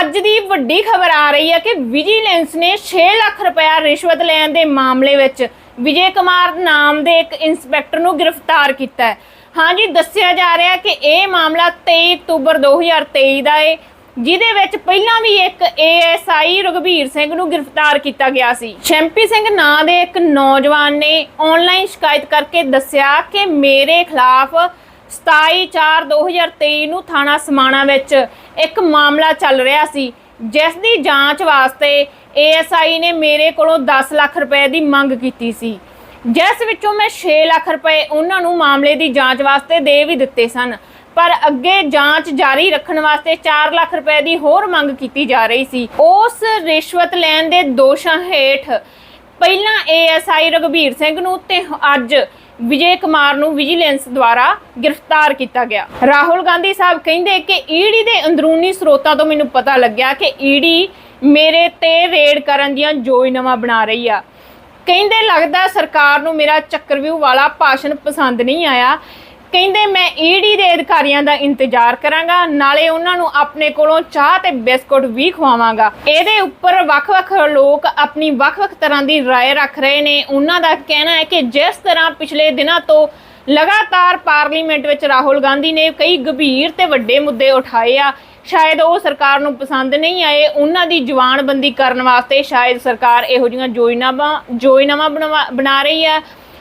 ਅੱਜ ਦੀ ਵੱਡੀ ਖਬਰ ਆ ਰਹੀ ਹੈ ਕਿ ਵਿਜੀਲੈਂਸ ਨੇ 6 ਲੱਖ ਰੁਪਇਆ ਰਿਸ਼ਵਤ ਲੈਣ ਦੇ ਮਾਮਲੇ ਵਿੱਚ ਵਿਜੇ ਕੁਮਾਰ ਨਾਮ ਦੇ ਇੱਕ ਇੰਸਪੈਕਟਰ ਨੂੰ ਗ੍ਰਿਫਤਾਰ ਕੀਤਾ ਹੈ। ਹਾਂਜੀ ਦੱਸਿਆ ਜਾ ਰਿਹਾ ਕਿ ਇਹ ਮਾਮਲਾ 23 ਅਕਤੂਬਰ 2023 ਦਾ ਹੈ ਜਿਹਦੇ ਵਿੱਚ ਪਹਿਲਾਂ ਵੀ ਇੱਕ ਏਐਸਆਈ ਰਘਬੀਰ ਸਿੰਘ ਨੂੰ ਗ੍ਰਿਫਤਾਰ ਕੀਤਾ ਗਿਆ ਸੀ। ਸ਼ੈਂਪੀ ਸਿੰਘ ਨਾਂ ਦੇ ਇੱਕ ਨੌਜਵਾਨ ਨੇ ਆਨਲਾਈਨ ਸ਼ਿਕਾਇਤ ਕਰਕੇ ਦੱਸਿਆ ਕਿ ਮੇਰੇ ਖਿਲਾਫ 27/4/2023 ਨੂੰ ਥਾਣਾ ਸਮਾਣਾ ਵਿੱਚ ਇੱਕ ਮਾਮਲਾ ਚੱਲ ਰਿਹਾ ਸੀ, ਜਿਸ ਦੀ ਜਾਂਚ ਵਾਸਤੇ ਏਐਸਆਈ ਨੇ ਮੇਰੇ ਕੋਲੋਂ 10 ਲੱਖ ਰੁਪਏ ਦੀ ਮੰਗ ਕੀਤੀ ਸੀ, ਜਿਸ ਵਿੱਚੋਂ ਮੈਂ 6 ਲੱਖ ਰੁਪਏ ਉਹਨਾਂ ਨੂੰ ਮਾਮਲੇ ਦੀ ਜਾਂਚ ਵਾਸਤੇ ਦੇ ਵੀ ਦਿੱਤੇ ਸਨ, ਪਰ ਅੱਗੇ ਜਾਂਚ ਜਾਰੀ ਰੱਖਣ ਵਾਸਤੇ 4 ਲੱਖ ਰੁਪਏ ਦੀ ਹੋਰ ਮੰਗ ਕੀਤੀ ਜਾ ਰਹੀ ਸੀ। ਉਸ ਰਿਸ਼ਵਤ ਲੈਣ ਦੇ ਦੋਸ਼ਾਂ ਹੇਠ ਪਹਿਲਾਂ ਏਐਸਆਈ ਰਘਬੀਰ ਸਿੰਘ ਨੂੰ ਤੇ ਅੱਜ ਵਿਜੇ ਕੁਮਾਰ ਨੂੰ ਵਿਜੀਲੈਂਸ ਦੁਆਰਾ ਗ੍ਰਿਫਤਾਰ ਕੀਤਾ ਗਿਆ। ਰਾਹੁਲ ਗਾਂਧੀ ਸਾਹਿਬ ਕਹਿੰਦੇ ਕਿ ਈਡੀ ਦੇ ਅੰਦਰੂਨੀ ਸਰੋਤਾਂ ਤੋਂ ਮੈਨੂੰ ਪਤਾ ਲੱਗਿਆ ਕਿ ਈਡੀ ਮੇਰੇ ਤੇ ਰੇਡ ਕਰਨ ਦੀਆਂ ਯੋਜਨਾਵਾਂ ਬਣਾ ਰਹੀ ਆ। ਕਹਿੰਦੇ ਲੱਗਦਾ ਸਰਕਾਰ ਨੂੰ ਮੇਰਾ ਚੱਕਰਵਿਊ ਵਾਲਾ ਭਾਸ਼ਣ ਪਸੰਦ ਨਹੀਂ ਆਇਆ। ਕਹਿੰਦੇ ਮੈਂ ਈਡੀ ਦੇ ਅਧਿਕਾਰੀਆਂ ਦਾ ਇੰਤਜ਼ਾਰ ਕਰਾਂਗਾ ਨਾਲੇ ਉਹਨਾਂ ਨੂੰ ਆਪਣੇ ਕੋਲੋਂ ਚਾਹ ਤੇ ਬਿਸਕੁਟ ਵੀ ਖਵਾਵਾਂਗਾ ਇਹਦੇ ਉੱਪਰ ਵੱਖ-ਵੱਖ ਲੋਕ ਆਪਣੀ ਵੱਖ-ਵੱਖ ਤਰ੍ਹਾਂ ਦੀ رائے ਰੱਖ ਰਹੇ ਨੇ ਉਹਨਾਂ ਦਾ ਕਹਿਣਾ ਹੈ ਕਿ ਜਿਸ ਤਰ੍ਹਾਂ ਪਿਛਲੇ ਦਿਨਾਂ ਤੋਂ ਲਗਾਤਾਰ ਪਾਰਲੀਮੈਂਟ ਵਿੱਚ ਰਾਹੁਲ ਗਾਂਧੀ ਨੇ ਕਈ ਗੰਭੀਰ ਤੇ ਵੱਡੇ ਮੁੱਦੇ ਉਠਾਏ ਆ ਸ਼ਾਇਦ ਉਹ ਸਰਕਾਰ ਨੂੰ ਪਸੰਦ ਨਹੀਂ ਆਏ ਉਹਨਾਂ ਦੀ ਜਵਾਨਬੰਦੀ ਕਰਨ ਵਾਸਤੇ ਸ਼ਾਇਦ ਸਰਕਾਰ ਇਹੋ ਜਿਹੀਆਂ ਯੋਜਨਾਵਾਂ ਯੋਜਨਾਵਾਂ ਬਣਵਾ- ਬਣਾ ਰਹੀ ਹੈ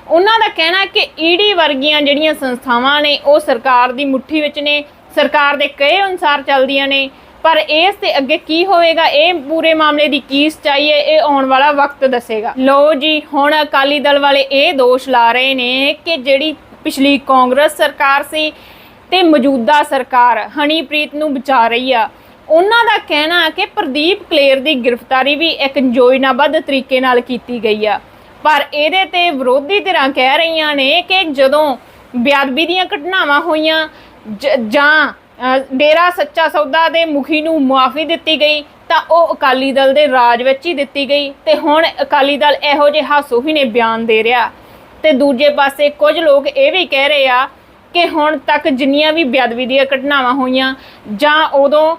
ਉਹਨਾਂ ਦਾ ਕਹਿਣਾ ਹੈ ਕਿ ਈਡੀ ਵਰਗੀਆਂ ਜਿਹੜੀਆਂ ਸੰਸਥਾਵਾਂ ਨੇ, ਉਹ ਸਰਕਾਰ ਦੀ ਮੁੱਠੀ ਵਿੱਚ ਨੇ, ਸਰਕਾਰ ਦੇ ਕਹੇ ਅਨੁਸਾਰ ਚੱਲਦੀਆਂ ਨੇ। ਪਰ ਇਸ ਤੇ ਅੱਗੇ ਕੀ ਹੋਵੇਗਾ, ਇਹ ਪੂਰੇ ਮਾਮਲੇ ਦੀ ਕੀ ਸਚਾਈ ਹੈ, ਇਹ ਆਉਣ ਵਾਲਾ ਵਕਤ ਦੱਸੇਗਾ। ਲੋ ਜੀ, ਹੁਣ ਅਕਾਲੀ ਦਲ ਵਾਲੇ ਇਹ ਦੋਸ਼ ਲਾ ਰਹੇ ਨੇ ਕਿ ਜਿਹੜੀ ਪਿਛਲੀ ਕਾਂਗਰਸ ਸਰਕਾਰ ਸੀ ਤੇ ਮੌਜੂਦਾ ਸਰਕਾਰ ਹਨੀਪ੍ਰੀਤ ਨੂੰ ਬਚਾ ਰਹੀ ਆ। ਉਹਨਾਂ ਦਾ ਕਹਿਣਾ ਹੈ ਕਿ ਪ੍ਰਦੀਪ ਕਲੇਰ ਦੀ ਗ੍ਰਿਫਤਾਰੀ ਵੀ ਇੱਕ ਯੋਜਨਾਬੱਧ ਤਰੀਕੇ ਨਾਲ ਕੀਤੀ ਗਈ ਆ। ਪਰ ਇਹਦੇ ਤੇ ਵਿਰੋਧੀ ਧਿਰਾਂ ਕਹਿ ਰਹੀਆਂ ਨੇ ਕਿ ਜਦੋਂ ਬੇਅਦਬੀ ਦੀਆਂ ਘਟਨਾਵਾਂ ਹੋਈਆਂ, ਜ- ਜਾਂ ਡੇਰਾ ਸੱਚਾ ਸੌਦਾ ਦੇ ਮੁਖੀ ਨੂੰ ਮੁਆਫੀ ਦਿੱਤੀ ਗਈ, ਤਾਂ ਉਹ ਅਕਾਲੀ ਦਲ ਦੇ ਰਾਜ ਵਿੱਚ ਹੀ ਦਿੱਤੀ ਗਈ ਤੇ ਹੁਣ ਅਕਾਲੀ ਦਲ ਇਹੋ ਜਿਹੇ ਨੇ ਬਿਆਨ ਦੇ ਰਿਹਾ। ਤੇ ਦੂਜੇ ਪਾਸੇ ਕੁਝ ਲੋਕ ਇਹ ਵੀ ਕਹਿ ਰਹੇ ਆ ਕਿ ਹੁਣ ਤੱਕ ਜਿੰਨੀਆਂ ਵੀ ਬੇਅਦਬੀ ਦੀਆਂ ਘਟਨਾਵਾਂ ਹੋਈਆਂ, ਜਾਂ ਉਦੋਂ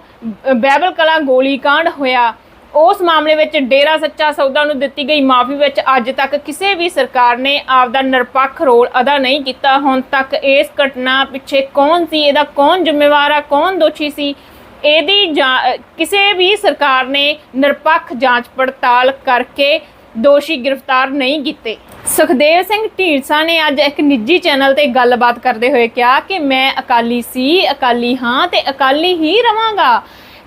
ਬਹਿਬਲ ਕਲਾ ਗੋਲੀकांड ਹੋਇਆ ਉਸ ਮਾਮਲੇ ਵਿੱਚ ਡੇਰਾ ਸੱਚਾ ਸੌਦਾ ਨੂੰ ਦਿੱਤੀ ਗਈ ਮਾਫੀ ਵਿੱਚ ਅੱਜ ਤੱਕ ਕਿਸੇ ਵੀ ਸਰਕਾਰ ਨੇ ਆਪਦਾ ਨਿਰਪੱਖ ਰੋਲ ਅਦਾ ਨਹੀਂ ਕੀਤਾ। ਹੁਣ ਤੱਕ ਇਸ ਘਟਨਾ ਪਿੱਛੇ ਕੌਣ ਸੀ, ਇਹਦਾ ਕੌਣ ਜ਼ਿੰਮੇਵਾਰ ਆ, ਕੌਣ ਦੋਸ਼ੀ ਸੀ? ਇਹਦੀ ਜਾਂ- ਕਿਸੇ ਵੀ ਸਰਕਾਰ ਨੇ ਨਿਰਪੱਖ ਜਾਂਚ ਪੜਤਾਲ ਕਰਕੇ ਦੋਸ਼ੀ ਗ੍ਰਿਫਤਾਰ ਨਹੀਂ ਕੀਤੇ। ਸੁਖਦੇਵ ਸਿੰਘ ਢੀਂਡਸਾ ਨੇ ਅੱਜ ਇੱਕ ਨਿੱਜੀ ਚੈਨਲ ਤੇ ਗੱਲਬਾਤ ਕਰਦੇ ਹੋਏ ਕਿਹਾ ਕਿ ਮੈਂ ਅਕਾਲੀ ਸੀ, ਅਕਾਲੀ ਹਾਂ ਤੇ ਅਕਾਲੀ ਹੀ ਰਵਾਂਗਾ।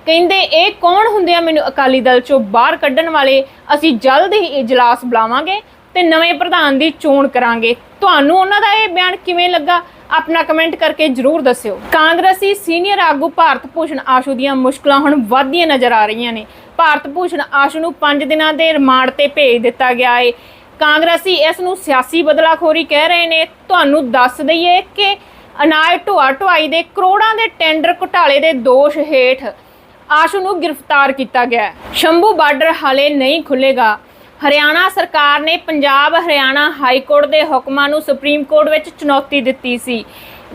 ਕਹਿੰਦੇ, ਇਹ ਕੌਣ ਹੁੰਦੇ ਆ ਮੈਨੂੰ ਅਕਾਲੀ ਦਲ ਚੋਂ ਬਾਹਰ ਕੱਢਣ ਵਾਲੇ? ਅਸੀਂ ਜਲਦ ਹੀ ਇਜਲਾਸ ਬੁਲਾਵਾਂਗੇ ਤੇ ਨਵੇਂ ਪ੍ਰਧਾਨ ਦੀ ਚੋਣ ਕਰਾਂਗੇ। ਤੁਹਾਨੂੰ ਉਹਨਾਂ ਦਾ ਇਹ ਬਿਆਨ ਕਿਵੇਂ ਲੱਗਾ? ਆਪਣਾ ਕਮੈਂਟ ਕਰਕੇ ਜਰੂਰ ਦੱਸਿਓ। ਕਾਂਗਰਸੀ ਸੀਨੀਅਰ ਆਗੂ ਭਾਰਤ ਭੂਸ਼ਣ ਆਸ਼ੂ ਦੀਆਂ ਮੁਸ਼ਕਲਾਂ ਹੁਣ ਵੱਧਦੀਆਂ ਨਜ਼ਰ ਆ ਰਹੀਆਂ ਨੇ। ਭਾਰਤ ਭੂਸ਼ਣ ਆਸ਼ੂ ਨੂੰ 5 ਦਿਨਾਂ ਦੇ ਰਿਮਾਂਡ ਤੇ ਭੇਜ ਦਿੱਤਾ ਗਿਆ ਏ। ਕਾਂਗਰਸੀ ਇਸ ਨੂੰ ਸਿਆਸੀ ਬਦਲਾਖੋਰੀ ਕਹਿ ਰਹੇ ਨੇ। ਤੁਹਾਨੂੰ ਦੱਸ ਦਈਏ ਕਿ ਅਨਾਜ ਢੋਆ ਢੁਆਈ ਦੇ ਕਰੋੜਾਂ ਦੇ ਟੈਂਡਰ ਘੁਟਾਲੇ ਦੇ ਦੋਸ਼ ਹੇਠ ਆਸ਼ੂ ਨੂੰ ਗ੍ਰਿਫਤਾਰ ਕੀਤਾ ਗਿਆ। ਹੈ। ਸ਼ੰਭੂ ਬਾਰਡਰ ਹਾਲੇ ਨਹੀਂ ਖੁੱਲੇਗਾ ਹਰਿਆਣਾ ਸਰਕਾਰ ਨੇ ਪੰਜਾਬ ਹਰਿਆਣਾ ਹਾਈ ਕੋਰਟ ਦੇ ਹੁਕਮਾਂ ਨੂੰ ਸੁਪਰੀਮ ਕੋਰਟ ਵਿੱਚ ਚੁਣੌਤੀ ਦਿੱਤੀ ਸੀ।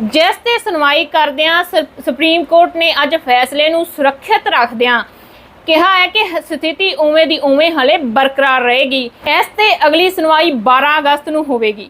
ਜਿਸ ਤੇ ਸੁਣਵਾਈ ਕਰਦਿਆਂ ਸ- ਸੁਪਰੀਮ ਕੋਰਟ ਨੇ ਅੱਜ ਫੈਸਲੇ ਨੂੰ ਸੁਰੱਖਿਅਤ ਰੱਖਦਿਆਂ ਕਿਹਾ ਹੈ ਕਿ ਸਥਿਤੀ ਉਵੇਂ ਦੀ ਉਵੇਂ ਹਲੇ ਬਰਕਰਾਰ ਰਹੇਗੀ। ਇਸ ਤੇ ਅਗਲੀ ਸੁਣਵਾਈ 12 ਅਗਸਤ ਨੂੰ ਹੋਵੇਗੀ।